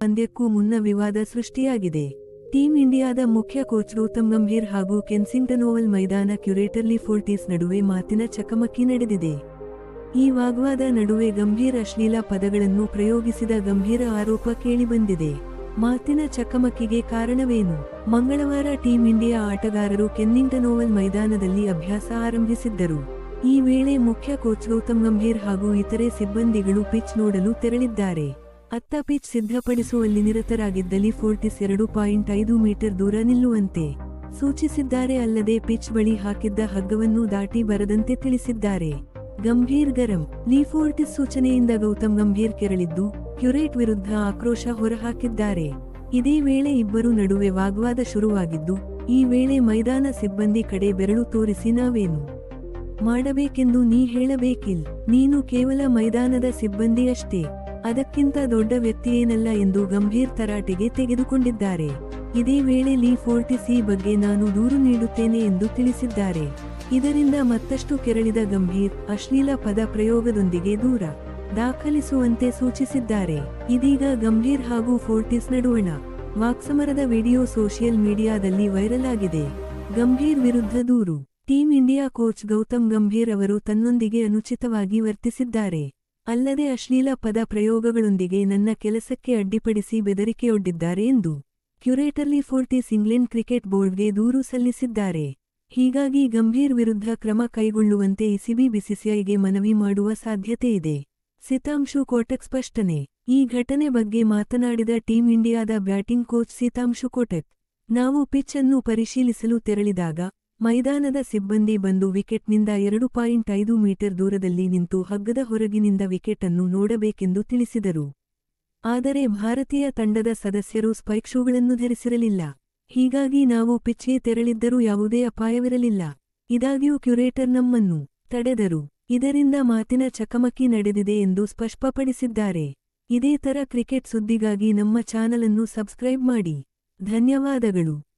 ಪಂದ್ಯಕ್ಕೂ ಮುನ್ನ ವಿವಾದ ಸೃಷ್ಟಿಯಾಗಿದೆ. ಟೀಂ ಇಂಡಿಯಾದ ಮುಖ್ಯ ಕೋಚ್ ಗೌತಮ್ ಗಂಭೀರ್ ಹಾಗೂ ಕೆನ್ಸಿಂಗ್ಟನ್ ಓವಲ್ ಮೈದಾನ ಕ್ಯುರೇಟರ್ಲಿ ಫೋರ್ಟಿಸ್ ನಡುವೆ ಮಾತಿನ ಚಕಮಕಿ ನಡೆದಿದೆ. ಈ ವಾಗ್ವಾದ ನಡುವೆ ಗಂಭೀರ್ ಅಶ್ಲೀಲ ಪದಗಳನ್ನು ಪ್ರಯೋಗಿಸಿದ ಗಂಭೀರ ಆರೋಪ ಕೇಳಿಬಂದಿದೆ. ಮಾತಿನ ಚಕಮಕಿಗೆ ಕಾರಣವೇನು? ಮಂಗಳವಾರ ಟೀಂ ಇಂಡಿಯಾ ಆಟಗಾರರು ಕೆನ್ನಿಂಗ್ಟನ್ ಓವಲ್ ಮೈದಾನದಲ್ಲಿ ಅಭ್ಯಾಸ ಆರಂಭಿಸಿದ್ದರು. ಈ ವೇಳೆ ಮುಖ್ಯ ಕೋಚ್ ಗೌತಮ್ ಗಂಭೀರ್ ಹಾಗೂ ಇತರೆ ಸಿಬ್ಬಂದಿಗಳು ಪಿಚ್ ನೋಡಲು ತೆರಳಿದ್ದಾರೆ. ಅತ್ತ ಪಿಚ್ ಸಿದ್ಧಪಡಿಸುವಲ್ಲಿ ನಿರತರಾಗಿದ್ದಲ್ಲಿ ಫೋರ್ಟಿಸ್ ಎರಡು ಪಾಯಿಂಟ್ ಐದು ಮೀಟರ್ ದೂರ ನಿಲ್ಲುವಂತೆ ಸೂಚಿಸಿದ್ದಾರೆ ಅಲ್ಲದೆ ಪಿಚ್ ಬಳಿ ಹಾಕಿದ್ದ ಹಗ್ಗವನ್ನು ದಾಟಿ ಬರದಂತೆ ತಿಳಿಸಿದ್ದಾರೆ. ಗಂಭೀರ್ ಗರಂ ಲೀಫೋರ್ಟಿಸ್ ಸೂಚನೆಯಿಂದ ಗೌತಮ್ ಗಂಭೀರ್ ಕೆರಳಿದ್ದು, ಕ್ಯುರೇಟ್ ವಿರುದ್ಧ ಆಕ್ರೋಶ ಹೊರಹಾಕಿದ್ದಾರೆ. ಇದೇ ವೇಳೆ ಇಬ್ಬರು ನಡುವೆ ವಾಗ್ವಾದ ಶುರುವಾಗಿದ್ದು, ಈ ವೇಳೆ ಮೈದಾನ ಸಿಬ್ಬಂದಿ ಕಡೆ ಬೆರಳು ತೋರಿಸಿ ನಾವೇನು ಮಾಡಬೇಕೆಂದು ನೀ ಹೇಳಬೇಕಿಲ್, ನೀನು ಕೇವಲ ಮೈದಾನದ ಸಿಬ್ಬಂದಿ ಅಷ್ಟೇ ಅದಕ್ಕಿಂತ ದೊಡ್ಡ ವ್ಯಕ್ತಿಯೇನಲ್ಲ ಎಂದು ಗಂಭೀರ್ ತರಾಟೆಗೆ ತೆಗೆದುಕೊಂಡಿದ್ದಾರೆ. ಇದೇ ವೇಳೆ ಲೀ ಫೋರ್ಟಿಸ್ ಈ ಬಗ್ಗೆ ನಾನು ದೂರು ನೀಡುತ್ತೇನೆ ಎಂದು ತಿಳಿಸಿದ್ದಾರೆ. ಇದರಿಂದ ಮತ್ತಷ್ಟು ಕೆರಳಿದ ಗಂಭೀರ್ ಅಶ್ಲೀಲ ಪದ ಪ್ರಯೋಗದೊಂದಿಗೆ ದೂರ ದಾಖಲಿಸುವಂತೆ ಸೂಚಿಸಿದ್ದಾರೆ. ಇದೀಗ ಗಂಭೀರ್ ಹಾಗೂ ಫೋರ್ಟಿಸ್ ನಡುವಣ ವಾಕ್ಸಮರದ ವಿಡಿಯೋ ಸೋಷಿಯಲ್ ಮೀಡಿಯಾದಲ್ಲಿ ವೈರಲ್ ಆಗಿದೆ. ಗಂಭೀರ್ ವಿರುದ್ಧ ದೂರು. Team India coach Gautam Gambhir ಅವರು ತನ್ನೊಂದಿಗೆ ಅನುಚಿತವಾಗಿ ವರ್ತಿಸಿದ್ದಾರೆ. ಅಲ್ಲದೆ ಅಶ್ಲೀಲ ಪದ ಪ್ರಯೋಗಗಳೊಂದಿಗೆ ನನ್ನ ಕೆಲಸಕ್ಕೆ ಅಡ್ಡಿಪಡಿಸಿ ಬೆದರಿಕೆಯೊಡ್ಡಿದ್ದಾರೆ ಎಂದು curator Lee Fortis England cricket ಬೋರ್ಡ್ಗೆ ದೂರು ಸಲ್ಲಿಸಿದ್ದಾರೆ. ಹೀಗಾಗಿ ಗಂಭೀರ್ ವಿರುದ್ಧ ಕ್ರಮ ಕೈಗೊಳ್ಳುವಂತೆ ಇಸಿಬಿ ಬಿಸಿಸಿಐಗೆ ಮನವಿ ಮಾಡುವ ಸಾಧ್ಯತೆಯಿದೆ ಸಿತಾಂಶು ಕೋಟಕ್ ಸ್ಪಷ್ಟನೆ. ಈ ಘಟನೆ ಬಗ್ಗೆ ಮಾತನಾಡಿದ ಟೀಂ ಇಂಡಿಯಾದ ಬ್ಯಾಟಿಂಗ್ ಕೋಚ್ ಸೀತಾಂಶು ಕೋಟಕ್, ನಾವು ಪಿಚ್ ಅನ್ನು ಪರಿಶೀಲಿಸಲು ತೆರಳಿದಾಗ ಮೈದಾನದ ಸಿಬ್ಬಂದಿ ಬಂದು ವಿಕೆಟ್ನಿಂದ ಎರಡು ಪಾಯಿಂಟ್ ಐದು ಮೀಟರ್ ದೂರದಲ್ಲಿ ನಿಂತು ಹಗ್ಗದ ಹೊರಗಿನಿಂದ ವಿಕೆಟ್ ಅನ್ನು ನೋಡಬೇಕೆಂದು ತಿಳಿಸಿದರು. ಆದರೆ ಭಾರತೀಯ ತಂಡದ ಸದಸ್ಯರು ಸ್ಪೈಕ್ಷುಗಳನ್ನು ಧರಿಸಿರಲಿಲ್ಲ. ಹೀಗಾಗಿ ನಾವು ಪಿಚ್ಗೆ ತೆರಳಿದ್ದರೂ ಯಾವುದೇ ಅಪಾಯವಿರಲಿಲ್ಲ. ಇದಾಗ್ಯೂ ಕ್ಯುರೇಟರ್ ನಮ್ಮನ್ನು ತಡೆದರು. ಇದರಿಂದ ಮಾತಿನ ಚಕಮಕಿ ನಡೆದಿದೆ ಎಂದು ಸ್ಪಷ್ಟಪಡಿಸಿದ್ದಾರೆ. ಇದೇ ತರ ಕ್ರಿಕೆಟ್ ಸುದ್ದಿಗಾಗಿ ನಮ್ಮ ಚಾನಲನ್ನು ಸಬ್ಸ್ಕ್ರೈಬ್ ಮಾಡಿ. ಧನ್ಯವಾದಗಳು.